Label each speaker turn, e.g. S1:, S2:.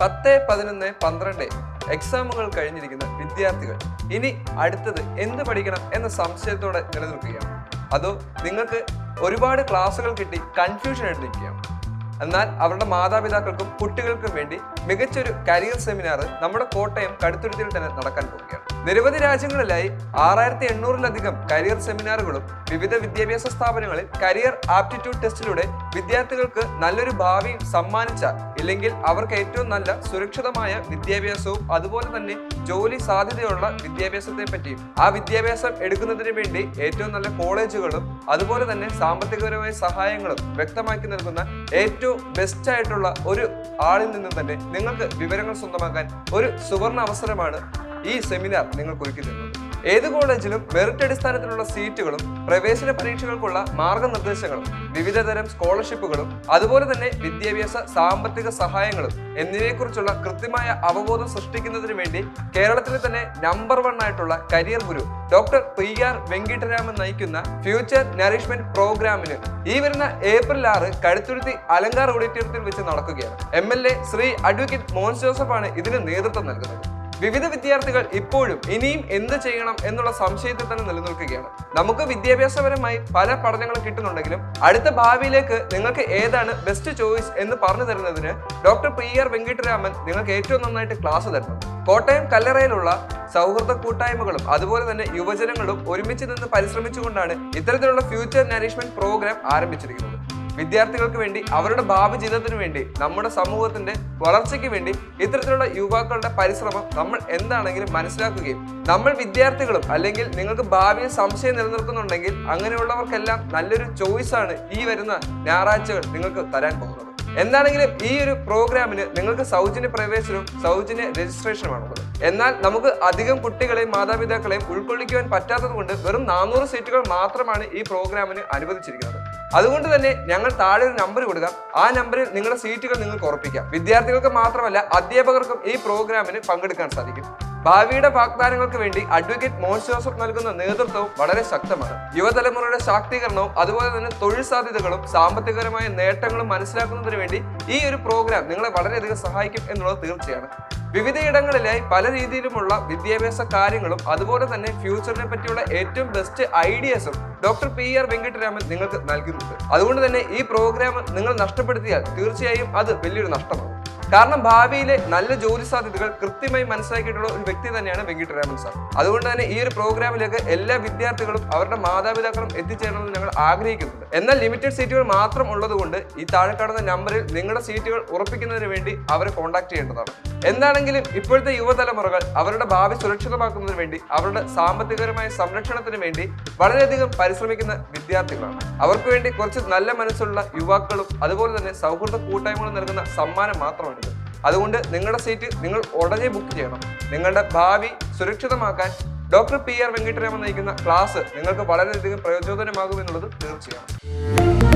S1: പത്ത് പതിനൊന്ന് പന്ത്രണ്ട് എക്സാമുകൾ കഴിഞ്ഞിരിക്കുന്ന വിദ്യാർത്ഥികൾ. ഇനി അടുത്തത് എന്ത് പഠിക്കണം എന്ന സംശയത്തോടെ നിലനിൽക്കുകയാണ്. അതോ നിങ്ങൾക്ക് ഒരുപാട് ക്ലാസ്സുകൾ കിട്ടി കൺഫ്യൂഷൻ എടുത്തിരിക്കുകയാണ് എന്നാൽ അവരുടെ മാതാപിതാക്കൾക്കും കുട്ടികൾക്കും വേണ്ടി മികച്ചൊരു കരിയർ സെമിനാർ നമ്മുടെ കോട്ടയം കടുത്തുരുത്തിയിൽ തന്നെ നടക്കാൻ പോവുകയാണ്. നിരവധി രാജ്യങ്ങളിലായി ആറായിരത്തി എണ്ണൂറിലധികം കരിയർ സെമിനാറുകളും വിവിധ വിദ്യാഭ്യാസ സ്ഥാപനങ്ങളിൽ കരിയർ ആപ്റ്റിറ്റ്യൂഡ് ടെസ്റ്റിലൂടെ വിദ്യാർത്ഥികൾക്ക് നല്ലൊരു ഭാവി സമ്മാനിച്ച ഇല്ലെങ്കിൽ അവർക്ക് ഏറ്റവും നല്ല സുരക്ഷിതമായ വിദ്യാഭ്യാസവും അതുപോലെ തന്നെ ജോലി സാധ്യതയുള്ള വിദ്യാഭ്യാസത്തെ പറ്റിയും ആ വിദ്യാഭ്യാസം എടുക്കുന്നതിന് വേണ്ടി ഏറ്റവും നല്ല കോളേജുകളും അതുപോലെ തന്നെ സാമ്പത്തികപരമായ സഹായങ്ങളും വ്യക്തമാക്കി നൽകുന്ന ഏറ്റവും ബെസ്റ്റ് ആയിട്ടുള്ള ഒരു ആളിൽ നിന്നും തന്നെ നിങ്ങൾക്ക് വിവരങ്ങൾ സ്വന്തമാക്കാൻ ഒരു സുവർണ അവസരമാണ് ഈ സെമിനാർ. നിങ്ങൾക്ക് ഒരുക്കി തരുന്നത് ഏത് കോളേജിലും മെറിറ്റ് അടിസ്ഥാനത്തിലുള്ള സീറ്റുകളും പ്രവേശന പരീക്ഷകൾക്കുള്ള മാർഗനിർദ്ദേശങ്ങളും വിവിധ തരം സ്കോളർഷിപ്പുകളും അതുപോലെ തന്നെ വിദ്യാഭ്യാസ സാമ്പത്തിക സഹായങ്ങളും എന്നിവയെക്കുറിച്ചുള്ള കൃത്യമായ അവബോധം സൃഷ്ടിക്കുന്നതിന് വേണ്ടി കേരളത്തിലെ തന്നെ നമ്പർ വൺ ആയിട്ടുള്ള career guru doctor P R Venkitaraman നയിക്കുന്ന ഫ്യൂച്ചർ നറിഷ്മെന്റ് പ്രോഗ്രാമിന് ഈ വരുന്ന ഏപ്രിൽ ആറ് കഴുത്തുരുത്തി അലങ്കാർ ഓഡിറ്റോറിയത്തിൽ വെച്ച് നടക്കുകയാണ്. M L A Shri advocate Mons ജോസഫാണ് ഇതിന് നേതൃത്വം നൽകുന്നത്. വിവിധ വിദ്യാർത്ഥികൾ ഇപ്പോഴും ഇനിയും എന്ത് ചെയ്യണം എന്നുള്ള സംശയത്തിൽ തന്നെ നിലനിൽക്കുകയാണ്. നമുക്ക് വിദ്യാഭ്യാസപരമായി പല പഠനങ്ങളും കിട്ടുന്നുണ്ടെങ്കിലും അടുത്ത ഭാവിയിലേക്ക് നിങ്ങൾക്ക് ഏതാണ് ബെസ്റ്റ് ചോയ്സ് എന്ന് പറഞ്ഞു തരുന്നതിന് ഡോക്ടർ പി ആർ വെങ്കിട്ടരാമൻ നിങ്ങൾക്ക് ഏറ്റവും നന്നായിട്ട് ക്ലാസ് തരുന്നു. കോട്ടയം കല്ലറയിലുള്ള സൗഹൃദ കൂട്ടായ്മകളും അതുപോലെ തന്നെ യുവജനങ്ങളും ഒരുമിച്ച് നിന്ന് പരിശ്രമിച്ചുകൊണ്ടാണ് ഇത്തരത്തിലുള്ള ഫ്യൂച്ചർ നറിഷ്മെന്റ് പ്രോഗ്രാം ആരംഭിച്ചിരിക്കുന്നത്. വിദ്യാർത്ഥികൾക്ക് വേണ്ടി അവരുടെ ഭാവി ജീവിതത്തിന് വേണ്ടി നമ്മുടെ സമൂഹത്തിന്റെ വളർച്ചയ്ക്ക് വേണ്ടി ഇത്തരത്തിലുള്ള യുവാക്കളുടെ പരിശ്രമം നമ്മൾ എന്താണെങ്കിലും മനസ്സിലാക്കുകയും നമ്മൾ വിദ്യാർത്ഥികളും അല്ലെങ്കിൽ നിങ്ങൾക്ക് ഭാവിയിൽ സംശയം നിലനിർത്തുന്നുണ്ടെങ്കിൽ അങ്ങനെയുള്ളവർക്കെല്ലാം നല്ലൊരു ചോയ്സ് ആണ് ഈ വരുന്ന ഞായറാഴ്ചകൾ നിങ്ങൾക്ക് തരാൻ പോകുന്നത്. എന്താണെങ്കിലും ഈ ഒരു പ്രോഗ്രാമിന് നിങ്ങൾക്ക് സൗജന്യ പ്രവേശനവും സൗജന്യ രജിസ്ട്രേഷനുമാണുള്ളത് എന്നാൽ നമുക്ക് അധികം കുട്ടികളെയും മാതാപിതാക്കളെയും ഉൾക്കൊള്ളിക്കുവാൻ പറ്റാത്തത് കൊണ്ട് വെറും നാനൂറ് സീറ്റുകൾ മാത്രമാണ് ഈ പ്രോഗ്രാമിന് അനുവദിച്ചിരിക്കുന്നത്. അതുകൊണ്ട് തന്നെ ഞങ്ങൾ താഴെ ഒരു നമ്പർ കൊടുക്കാം. ആ നമ്പറിൽ നിങ്ങളുടെ സീറ്റുകൾ നിങ്ങൾക്ക് ഉറപ്പിക്കാം. വിദ്യാർത്ഥികൾക്ക് മാത്രമല്ല അധ്യാപകർക്കും ഈ പ്രോഗ്രാമിന് പങ്കെടുക്കാൻ സാധിക്കും. ഭാവിയുടെ വാഗ്ദാനങ്ങൾക്ക് വേണ്ടി അഡ്വക്കേറ്റ് മോൻസ് ജോസഫ് നൽകുന്ന നേതൃത്വവും വളരെ ശക്തമാണ്. യുവതലമുറയുടെ ശാക്തീകരണവും അതുപോലെ തന്നെ തൊഴിൽ സാധ്യതകളും സാമ്പത്തികപരമായ നേട്ടങ്ങളും മനസ്സിലാക്കുന്നതിന് വേണ്ടി ഈ ഒരു പ്രോഗ്രാം നിങ്ങളെ വളരെയധികം സഹായിക്കും എന്നുള്ളത് തീർച്ചയാണ്. വിവിധയിടങ്ങളിലായി പല രീതിയിലുമുള്ള വിദ്യാഭ്യാസ കാര്യങ്ങളും അതുപോലെ തന്നെ ഫ്യൂച്ചറിനെ പറ്റിയുള്ള ഏറ്റവും ബെസ്റ്റ് ഐഡിയാസും ഡോക്ടർ പി ആർ വെങ്കിട്ടരാമൻ നിങ്ങൾക്ക് നൽകുന്നുണ്ട്. അതുകൊണ്ട് തന്നെ ഈ പ്രോഗ്രാം നിങ്ങൾ നഷ്ടപ്പെടുത്തിയാൽ തീർച്ചയായും അത് വലിയൊരു നഷ്ടമാണ് കാരണം ഭാവിയിലെ നല്ല ജോലി സാധ്യതകൾ കൃത്യമായി മനസ്സിലാക്കിയിട്ടുള്ള ഒരു വ്യക്തി തന്നെയാണ് വെങ്കിട്ടരാമൻ സാർ. അതുകൊണ്ട് തന്നെ ഈ ഒരു പ്രോഗ്രാമിലേക്ക് എല്ലാ വിദ്യാർത്ഥികളും അവരുടെ മാതാപിതാക്കളും എത്തിച്ചേരണമെന്ന് ഞങ്ങൾ ആഗ്രഹിക്കുന്നുണ്ട്. എന്നാൽ ലിമിറ്റഡ് സീറ്റുകൾ മാത്രം ഉള്ളതുകൊണ്ട് ഈ താഴെ കാണുന്ന നമ്പറിൽ നിങ്ങളുടെ സീറ്റുകൾ ഉറപ്പിക്കുന്നതിന് വേണ്ടി അവരെ കോൺടാക്ട് ചെയ്യേണ്ടതാണ്. എന്താണെങ്കിലും ഇപ്പോഴത്തെ യുവതലമുറകൾ അവരുടെ ഭാവി സുരക്ഷിതമാക്കുന്നതിന് വേണ്ടി അവരുടെ സാമ്പത്തികപരമായ സംരക്ഷണത്തിന് വേണ്ടി വളരെയധികം പരിശ്രമിക്കുന്ന വിദ്യാർത്ഥികളാണ്. അവർക്ക് വേണ്ടി കുറച്ച് നല്ല മനസ്സുള്ള യുവാക്കളും അതുപോലെ തന്നെ സൗഹൃദ കൂട്ടായ്മകളും നൽകുന്ന സമ്മാനം മാത്രമാണിത് അതുകൊണ്ട് നിങ്ങളുടെ സീറ്റ് നിങ്ങൾ ഉടനെ ബുക്ക് ചെയ്യണം. നിങ്ങളുടെ ഭാവി സുരക്ഷിതമാക്കാൻ ഡോക്ടർ പി ആർ വെങ്കിട്ടരാമൻ നയിക്കുന്ന ക്ലാസ് നിങ്ങൾക്ക് വളരെയധികം പ്രയോജനമാകുമെന്നുള്ളത് തീർച്ചയാണ്